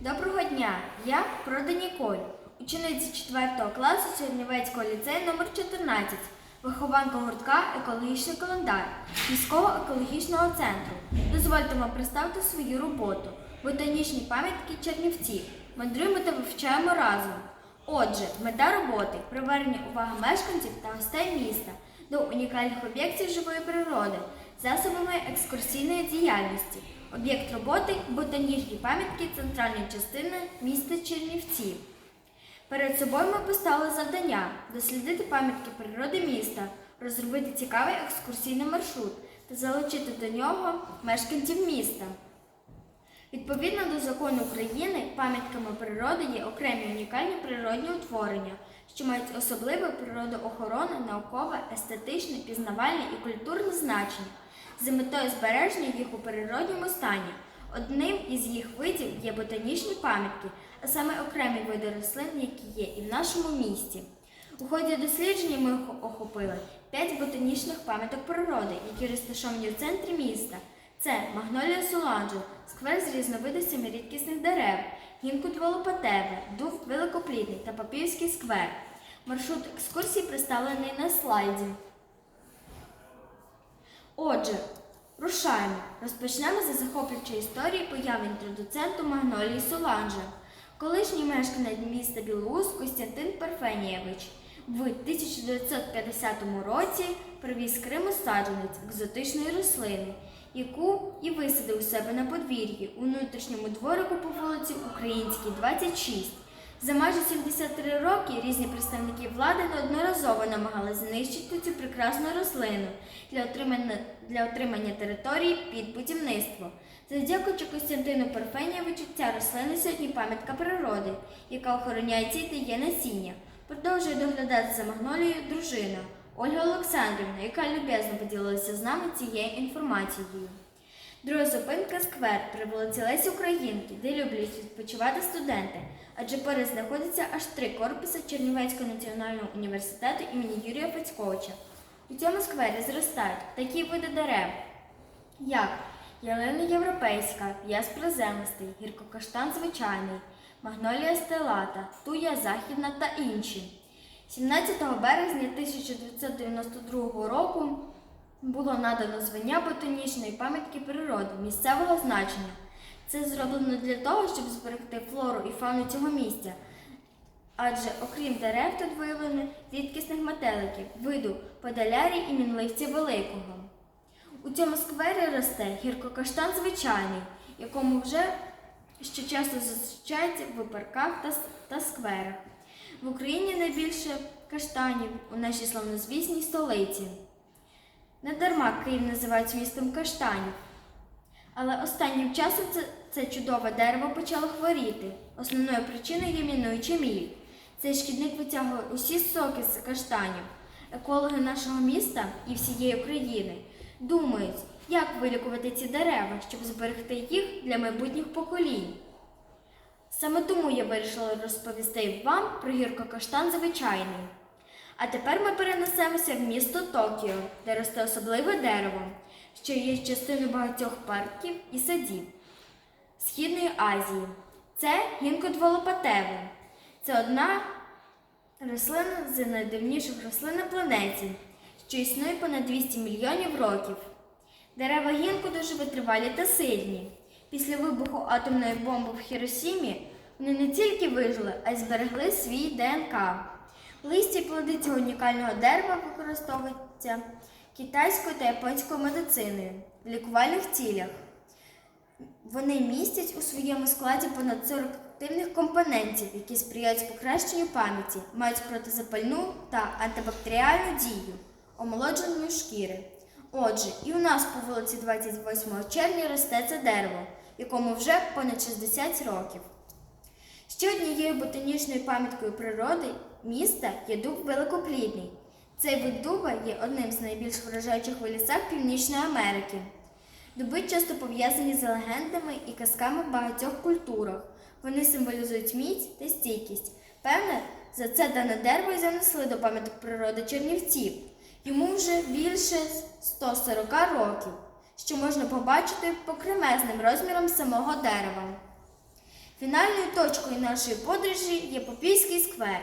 Доброго дня! Я Прода Ніколь, учениця 4 класу Чернівецького ліцею номер 14 вихованка гуртка Екологічний календар міського екологічного центру. Дозвольте вам представити свою роботу. Ботанічні пам'ятки Чернівців. Мандруємо та вивчаємо разом. Отже, мета роботи привернення уваги мешканців та гостей міста до унікальних об'єктів живої природи засобами екскурсійної діяльності. Об'єкт роботи ботанічні пам'ятки центральної частини міста Чернівці. Перед собою ми поставили завдання дослідити пам'ятки природи міста, розробити цікавий екскурсійний маршрут та залучити до нього мешканців міста. Відповідно до закону України, пам'ятками природи є окремі унікальні природні утворення, що мають особливе природоохоронне, наукове, естетичне, пізнавальне і культурне значення з метою збереження їх у природньому стані. Одним із їх видів є ботанічні пам'ятки, а саме окремі види рослин, які є і в нашому місті. У ході дослідження ми охопили п'ять ботанічних пам'яток природи, які розташовані в центрі міста. Це магнолія соланджо, сквер з різновидностями рідкісних дерев, гінкут волопатеве, дуб великоплідний та папівський сквер. Маршрут екскурсії представлений на слайді. Отже, рушаємо. Розпочнемо за захоплюючої історії появи інтродуценту Магнолії Соланжа. Колишній мешканець міста Білоус Костянтин Парфенієвич в 1950 році привіз з Криму саджанець екзотичної рослини, яку і висадив у себе на подвір'ї у внутрішньому дворику по вулиці Українській, 26. За майже 73 роки різні представники влади неодноразово намагалися знищити цю прекрасну рослину для отримання, для отримання території під будівництво. Завдякуючи Костянтину Парфенєвичу, ця рослина сьогодні пам'ятка природи, яка охороняється і дає насіння. Продовжує доглядати за магнолією дружина Ольга Олександрівна, яка люб'язно поділилася з нами цією інформацією. Друга зупинка сквер при вулиці Лесі Українки, де люблять відпочивати студенти, адже поряд знаходяться аж три корпуси Чернівецького національного університету імені Юрія Федьковича. У цьому сквері зростають такі види дерев, як ялина європейська, в'яз приземистий, гіркокаштан звичайний, магнолія стелата, туя західна та інші. 17 березня 1992 року було надано звання ботанічної пам'ятки природи місцевого значення. Це зроблено для того, щоб зберегти флору і фауну цього місця. Адже окрім дерев тут виявлено рідкісних метеликів, виду подалярі і мінливця великого. У цьому сквері росте гіркокаштан звичайний, якому вже що часто зустрічається в парках та, та скверах. В Україні найбільше каштанів у нашій славнозвісній столиці. Недарма Київ називають містом каштанів. Але останнім часом це, це чудове дерево почало хворіти. Основною причиною є мінуючий міль. Цей шкідник витягує усі соки з каштанів. Екологи нашого міста і всієї України думають, як вилікувати ці дерева, щоб зберегти їх для майбутніх поколінь. Саме тому я вирішила розповісти вам про гіркокаштан звичайний. А тепер ми перенесемося в місто Токіо, де росте особливе дерево, що є частиною багатьох парків і садів Східної Азії. Це гінкот волопатеве. Це одна рослина з найдавніших рослин на планеті, що існує понад 200 мільйонів років. Дерева гінку дуже витривалі та сильні. Після вибуху атомної бомби в Хіросімі вони не тільки вижили, а й зберегли свій ДНК. Листя і плоди цього унікального дерева використовуються китайською та японською медициною в лікувальних цілях. Вони містять у своєму складі понад 40 активних компонентів, які сприяють покращенню пам'яті, мають протизапальну та антибактеріальну дію, омолодженню шкіри. Отже, і у нас по вулиці 28 червня росте це дерево, якому вже понад 60 років. Ще однією ботанічною пам'яткою природи міста є дуб великоплідний. Цей вид дуба є одним з найбільш вражаючих в лісах Північної Америки. Дуби часто пов'язані з легендами і казками в багатьох культурах. Вони символізують міць та стійкість. Певне, за це дане дерево й занесли до пам'яток природи Чернівців. Йому вже більше 140 років, що можна побачити по кремезним розмірам самого дерева. Фінальною точкою нашої подорожі є Попільський сквер.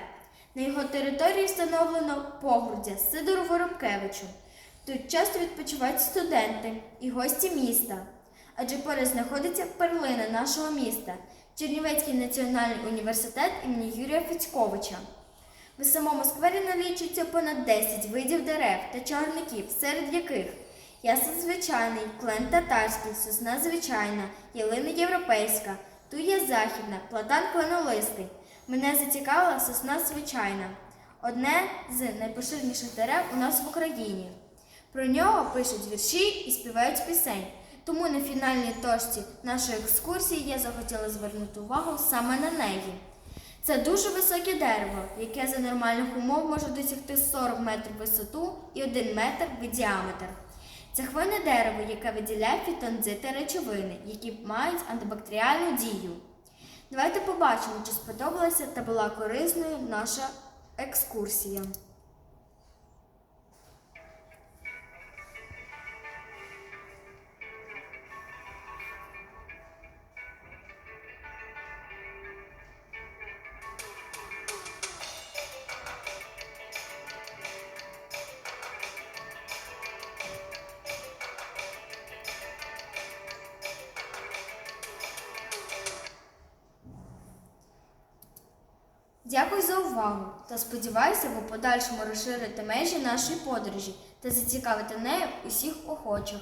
На його території встановлено погруддя Сидору Воробкевичу. Тут часто відпочивають студенти і гості міста, адже поряд знаходиться перлина нашого міста Чернівецький національний університет імені Юрія Федьковича. В самому сквері налічується понад 10 видів дерев та чарників, серед яких ясен звичайний, клен татарський, сосна звичайна, ялина європейська, туя західна, платан кленолистий. Мене зацікавила сосна звичайна, одне з найпоширеніших дерев у нас в Україні. Про нього пишуть вірші і співають пісень. Тому на фінальній точці нашої екскурсії я захотіла звернути увагу саме на неї. Це дуже високе дерево, яке за нормальних умов може досягти 40 метрів висоту і 1 метр в діаметр. Це хвойне дерево, яке виділяє фітонзити речовини, які мають антибактеріальну дію. Давайте побачимо, чи сподобалася та була корисною наша екскурсія. Дякую за увагу та сподіваюся, ви подальшому розширите межі нашої подорожі та зацікавите нею усіх охочих.